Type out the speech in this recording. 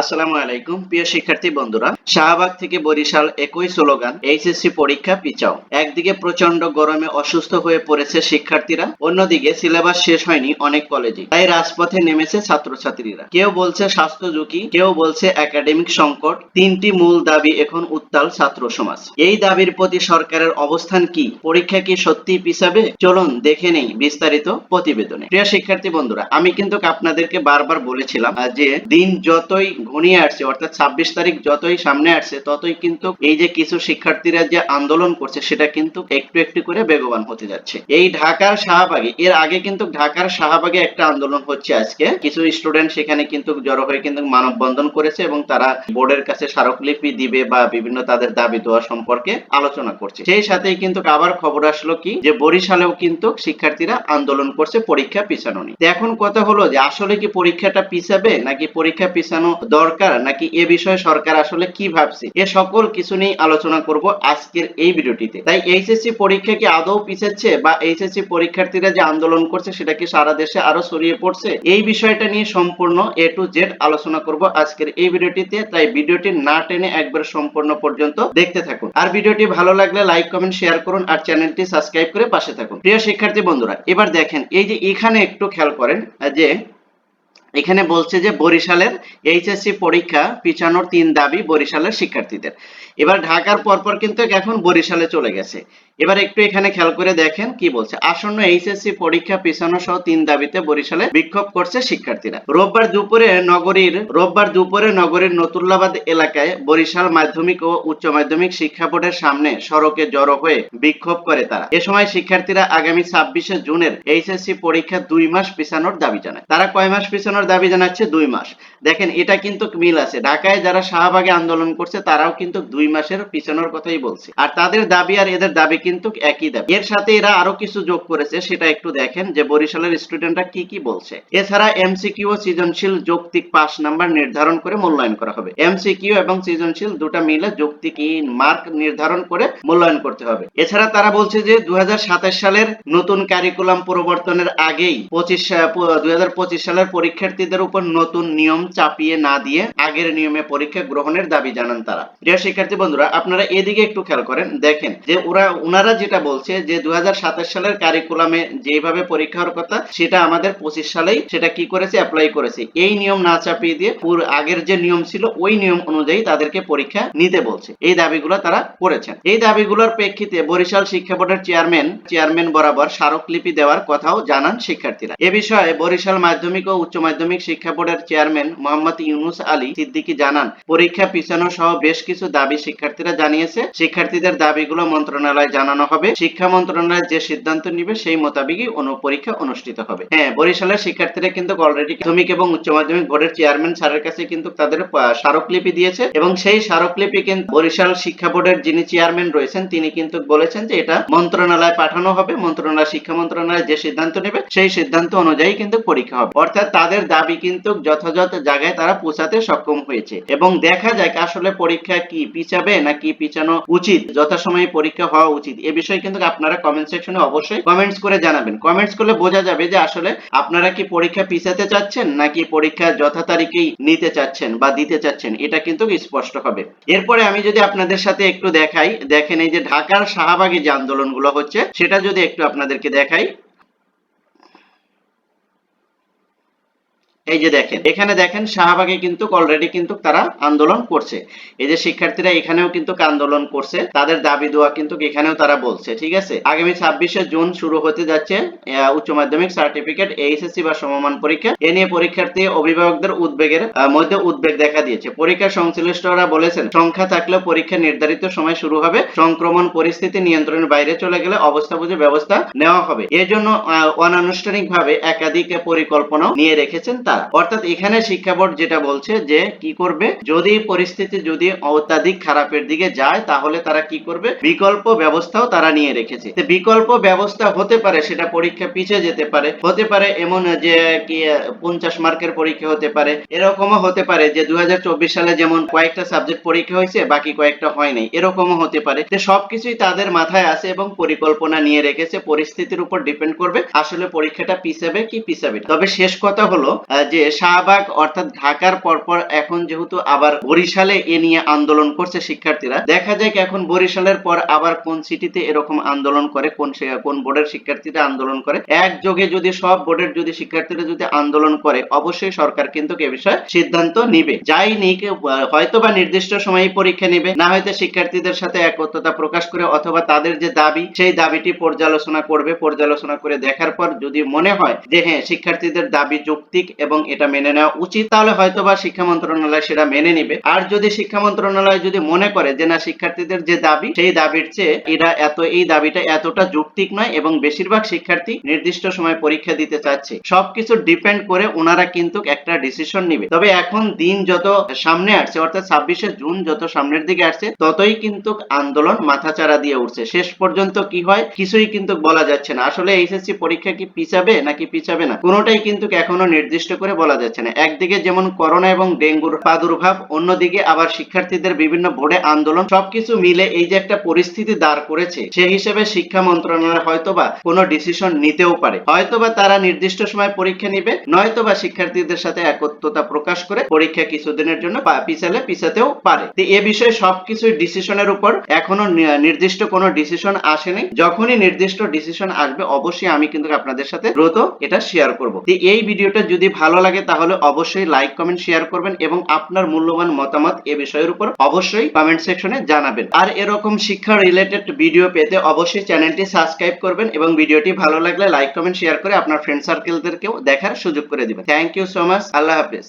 আসসালামু আলাইকুম, প্রিয় শিক্ষার্থী বন্ধুরা। শাহবাগ থেকে বরিশাল একই স্লোগান, এইচএসসি পরীক্ষা পিছাও। একদিকে প্রচণ্ড গরমে অসুস্থ হয়ে পড়েছে শিক্ষার্থীরা, অন্যদিকে সিলেবাস শেষ হয়নি অনেক কলেজে। তাই রাজপথে নেমেছে ছাত্রছাত্রীরা। কেউ বলছে স্বাস্থ্য ঝুঁকি, কেউ বলছে একাডেমিক সংকট। তিনটি মূল দাবি এখন উত্তাল ছাত্র সমাজ। এই দাবির প্রতি সরকারের অবস্থান কি? পরীক্ষা কি সত্যি পিছাবে? চলুন দেখে নেই বিস্তারিত প্রতিবেদনে। প্রিয় শিক্ষার্থী বন্ধুরা, আমি কিন্তু আপনাদেরকে বারবার বলেছিলাম যে দিন যতই ঘনিয়ে আসছে, অর্থাৎ ছাব্বিশ তারিখ যতই সামনে আসছে, ততই কিন্তু এই যে কিছু শিক্ষার্থীরা যে আন্দোলন করছে, সেটা কিন্তু একটু একটু করে বেগবান হতে যাচ্ছে। এই ঢাকার শাহবাগে, এর আগে কিন্তু ঢাকার শাহবাগে একটা আন্দোলন হচ্ছে আজকে। কিছু স্টুডেন্ট সেখানে কিন্তু জড়ো হয়ে কিন্তু মানববন্ধন করেছে এবং তারা বোর্ডের কাছে স্মারকলিপি দিবে বা বিভিন্ন তাদের দাবি দেওয়া সম্পর্কে আলোচনা করছে। সেই সাথেই কিন্তু আবার খবর আসলো কি, যে বরিশালেও কিন্তু শিক্ষার্থীরা আন্দোলন করছে পরীক্ষা পিছানো নিয়ে। এখন কথা হলো যে, আসলে কি পরীক্ষাটা পিছাবে নাকি পরীক্ষা পিছানো দরকার নাকি এ বিষয়ে সরকার আসলে কি ভাবছে? এ সকল কিছু নিয়ে আলোচনা করব আজকের এই ভিডিওটিতে। তাই এইচএসসি পরীক্ষা কি আদৌ পিছাচ্ছে বা এইচএসসি পরীক্ষার্থীরা যে আন্দোলন করছে সেটা কি সারা দেশে আরও ছড়িয়ে পড়ছে? এই বিষয়টা নিয়ে সম্পূর্ণ এ টু জেড আলোচনা করব আজকের এই ভিডিওটিতে। তাই ভিডিওটি না টেনে একবার সম্পূর্ণ পর্যন্ত দেখতে থাকুন। আর ভিডিওটি ভালো লাগলে লাইক, কমেন্ট, শেয়ার করুন আর চ্যানেলটি সাবস্ক্রাইব করে পাশে থাকুন। প্রিয় শিক্ষার্থী বন্ধুরা, এবার দেখেন, এই যে এখানে একটু খেয়াল করেন যে এখানে বলছে যে বরিশালের এইচএসসি পরীক্ষা পিছানোর তিন দাবি বরিশালের শিক্ষার্থীদের। এবার ঢাকার পরপর কিন্তু এখন বরিশালে চলে গেছে। এবার একটু এখানে খেয়াল করে দেখেন কি বলছে। আসন্ন এইচএসসি পরীক্ষা পিছানো সহ তিন দাবিতে বরিশালে বিক্ষোভ করছে শিক্ষার্থীরা। রোববার দুপুরে নগরীর, রোববার দুপুরে নগরীর নতুল্লাবাদ এলাকায় বরিশাল মাধ্যমিক ও উচ্চ মাধ্যমিক শিক্ষা বোর্ডের সামনে সড়কে জড়ো হয়ে বিক্ষোভ করে তারা। এ সময় শিক্ষার্থীরা আগামী ছাব্বিশে জুনের এইচএসসি পরীক্ষা দুই মাস পিছানোর দাবি জানায়। তারা কয় মাস পিছানোর দাবি জানাচ্ছে দুই মাস। দেখেন, এটা কিন্তু মিল আছে। ঢাকায় যারা শাহবাগে আন্দোলন করছে, তারাও কিন্তু দুই মাসের পিছানোর কথাই বলছে। আর তাদের দাবি আর এদের দাবি কিন্তু একই দাবি। এর সাথে এরা আরও কিছু যোগ করেছে, সেটা একটু দেখেন যে বরিশালের স্টুডেন্টরা কি কি বলছে। এছাড়া এমসিকিউ সৃজনশীল যৌক্তিক পাস নাম্বার নির্ধারণ করে মূল্যায়ন করা হবে। এমসিকিউ এবং সৃজনশীল দুটা মিলে যৌক্তিক মার্ক নির্ধারণ করে মূল্যায়ন করতে হবে। এছাড়া তারা বলছে যে দুই হাজার সাতাশ সালের নতুন কারিকুলাম পরিবর্তনের আগেই পঁচিশ দুই সালের পরীক্ষার্থীদের উপর নতুন নিয়ম চাপিয়ে না দিয়ে আগের নিয়মে পরীক্ষা গ্রহণের দাবি জানান তারা। প্রিয় শিক্ষার্থী বন্ধুরা, আপনারা এদিকে একটু খেয়াল করেন। দেখেন যে ওরা ওনারা যেটা বলছে যে দু সালের কারিকুলামে যেভাবে পরীক্ষা হওয়ার কথা, সেটা আমাদের পঁচিশ সালেই সেটা কি করেছে? অ্যাপ্লাই করেছে। এই নিয়ম না চাপিয়ে দিয়ে পুরো, আগের যে নিয়ম ছিল, ওই নিয়ম অনুযায়ী তাদেরকে পরীক্ষা নিতে বলছে। এই দাবিগুলো তারা করেছেন। এই দাবিগুলোর প্রেক্ষিতে বরিশাল শিক্ষা বোর্ডের চেয়ারম্যান চেয়ারম্যান বরাবর স্মারকলিপি দেওয়ার কথাও জানান শিক্ষার্থীরা। এ বিষয়ে বরিশাল মাধ্যমিক ও উচ্চ মাধ্যমিক শিক্ষা বোর্ডের চেয়ারম্যান মোহাম্মদ ইউনুস আলী সিদ্দিকী জানান, পরীক্ষা পিছানো সহ বেশ কিছু দাবি শিক্ষার্থীরা জানিয়েছে। শিক্ষার্থীদের দাবিগুলো মন্ত্রণালয়ে জানানো হবে। শিক্ষা মন্ত্রণালয় যে সিদ্ধান্ত নিবে সেই মোতাবেকই অনু পরীক্ষা অনুষ্ঠিত হবে। হ্যাঁ বরিশালের শিক্ষার্থীরা কিন্তু অলরেডি প্রাথমিক এবং উচ্চ মাধ্যমিক বোর্ডের চেয়ারম্যান স্যারের কাছে কিন্তু তাদের স্মারকলিপি দিয়েছে এবং সেই স্মারকলিপি কিন্তু বরিশাল শিক্ষা বোর্ডের যিনি চেয়ারম্যান রয়েছেন, তিনি কিন্তু বলেছেন যে এটা মন্ত্রণালয় পাঠানো হবে। মন্ত্রণালয়, শিক্ষা মন্ত্রণালয় যে সিদ্ধান্ত নেবে, সেই সিদ্ধান্ত অনুযায়ী কিন্তু পরীক্ষা হবে। অর্থাৎ তাদের দাবি কিন্তু যথাযথ জায়গায় তারা পৌঁছাতে সক্ষম হয়েছে। এবং দেখা যায় আসলে পরীক্ষা কি পিছাবে নাকি পিছানো উচিত, যথাসময়ে পরীক্ষা হওয়া উচিত। এ বিষয়ে কিন্তু আপনারা কমেন্ট সেকশনে অবশ্যই কমেন্টস করে জানাবেন। কমেন্টস করলে বোঝা যাবে যে আসলে আপনারা কি পরীক্ষা পিছাতে চাচ্ছেন নাকি পরীক্ষা যথা তারিখেই নিতে চাচ্ছেন বা দিতে চাচ্ছেন, এটা কিন্তু স্পষ্ট হবে। এরপরে আমি যদি আপনাদের সাথে একটু দেখাই, দেখেন এই যে ঢাকার শাহবাগে যে আন্দোলনগুলো হচ্ছে, সেটা যদি একটু আপনাদেরকে দেখাই। এই যে দেখেন এখানে দেখেন শাহবাগে কিন্তু অলরেডি কিন্তু তারা আন্দোলন করছে। এই যে শিক্ষার্থীরা এখানেও কিন্তু আন্দোলন করছে তাদের দাবি দেওয়া কিন্তু এখানেও তারা বলছে ঠিক আছে? আগামী ছাব্বিশে জুন শুরু হতে যাচ্ছে উচ্চ মাধ্যমিক সার্টিফিকেট এইচএসসি বা সমমান পরীক্ষা। এ নিয়ে পরীক্ষার্থী অভিভাবকদের উদ্বেগের মধ্যে উদ্বেগ দেখা দিয়েছে। পরীক্ষা সংশ্লিষ্টরা বলেছেন সংখ্যা থাকলেও পরীক্ষা নির্ধারিত সময় শুরু হবে সংক্রমণ পরিস্থিতি নিয়ন্ত্রণের বাইরে চলে গেলে অবস্থা বুঝে ব্যবস্থা নেওয়া হবে। এর জন্য আহ, অনানুষ্ঠানিকভাবে একাধিক পরিকল্পনা নিয়ে রেখেছেন তারা। অর্থাৎ এখানে শিক্ষা বোর্ড যেটা বলছে যে কি করবে? যদি পরিস্থিতি যদি অত্যাধিক খারাপের দিকে যায়, তাহলে তারা কি করবে? বিকল্প ব্যবস্থাও তারা নিয়ে রেখেছে। বিকল্প ব্যবস্থা হতে পারে, সেটা পরীক্ষা পিছিয়ে যেতে পারে। হতে পারে এমন যে কি, পঞ্চাশ মার্কের পরীক্ষা হতে পারে। এরকমও হতে পারে যে দু হাজার চব্বিশ সালে যেমন কয়েকটা সাবজেক্ট পরীক্ষা হয়েছে, বাকি কয়েকটা হয় নাই। এরকমও হতে পারে। যে সবকিছুই তাদের মাথায় আছে এবং পরিকল্পনা নিয়ে রেখেছে। পরিস্থিতির উপর ডিপেন্ড করবে, আসলে পরীক্ষাটা পিছাবে কি পিছাবে। তবে শেষ কথা হলো যে শাহবাগ অর্থাৎ ঢাকার পরপর এখন যেহেতু আবার বরিশালে এ নিয়ে আন্দোলন করছে শিক্ষার্থীরা, দেখা যায় এখন বরিশালের পর আবার কোন সিটিতে এরকম আন্দোলন করে, কোন কোন বোর্ডের শিক্ষার্থীরা আন্দোলন করে। একযোগে যদি সব বোর্ডের যদি শিক্ষার্থীরা যদি আন্দোলন করে, অবশ্যই সরকার কিন্তু এ বিষয়ে সিদ্ধান্ত নিবে। যাই নিক হয়তো বা নির্দিষ্ট সময়ে পরীক্ষা নেবে, না হয়তো শিক্ষার্থীদের সাথে একত্রতা প্রকাশ করে অথবা তাদের যে দাবি, সেই দাবিটি পর্যালোচনা করবে। পর্যালোচনা করে দেখার পর যদি মনে হয় যে হ্যাঁ শিক্ষার্থীদের দাবি যৌক্তিক এবং এটা মেনে নেওয়া উচিত, তাহলে হয়তো বা শিক্ষা মন্ত্রণালয় সেটা মেনে নিবে। আর যদি শিক্ষা মন্ত্রণালয় যদি মনে করে যে না, শিক্ষার্থীদের যে দাবি, সেই দাবির চেয়ে এরা এত, এই দাবিটা এতটা যৌক্তিক নয় এবং বেশিরভাগ শিক্ষার্থী নির্দিষ্ট সময় পরীক্ষা দিতে চাচ্ছে। সবকিছু ডিপেন্ড করে ওনারা কিন্তু একটা ডিসিশন নিবে। তবে এখন দিন যত সামনে আসছে, অর্থাৎ ছাব্বিশে জুন যত সামনের দিকে আসছে, ততই কিন্তু আন্দোলন মাথাচাড়া দিয়ে উঠছে। শেষ পর্যন্ত কি হয়, কিছুই কিন্তু বলা যাচ্ছে না। আসলে এইচএসসি পরীক্ষা কি পিছাবে নাকি পিছাবে না? কোনোটাই কিন্তু এখনও নির্দিষ্ট করে বলা যাচ্ছে না। একদিকে যেমন করোনা এবং ডেঙ্গুর প্রাদুর্ভাব, অন্যদিকে আবার শিক্ষার্থীদের বিভিন্ন বোর্ডে আন্দোলন, সবকিছু মিলে এই যে একটা পরিস্থিতি দাঁড় করেছে সেই হিসেবে শিক্ষা মন্ত্রণালয় হয়তোবা কোনো ডিসিশন নিতেও পারে। হয়তোবা তারা নির্দিষ্ট সময় পরীক্ষা নিবে, নয়তোবা শিক্ষার্থীদের সাথে একত্রতা প্রকাশ করে পরীক্ষা কিছুদিনের জন্য পিছালে পিছাতেও পারে। তো এ বিষয়ে সবকিছুই ডিসিশনের উপর। এখনও নির্দিষ্ট কোনো ডিসিশন আসেনি। যখনই নির্দিষ্ট ডিসিশন আসবে, অবশ্যই আমি কিন্তু আপনাদের সাথে দ্রুত এটা শেয়ার করব। এই ভিডিওটা যদি ভালো লাগে তাহলে অবশ্যই লাইক কমেন্ট শেয়ার করবেন এবং আপনার মূল্যবান মতামত এ বিষয়ের উপর অবশ্যই কমেন্ট সেকশনে জানাবেন। আর এরকম শিক্ষা রিলেটেড ভিডিও পেতে অবশ্যই চ্যানেলটি সাবস্ক্রাইব করবেন এবং ভিডিওটি ভালো লাগলে লাইক কমেন্ট শেয়ার করে আপনার ফ্রেন্ড সার্কেলদেরকেও দেখার সুযোগ করে দিবেন। থ্যাংক ইউ সো মাচ আল্লাহ হাফিজ।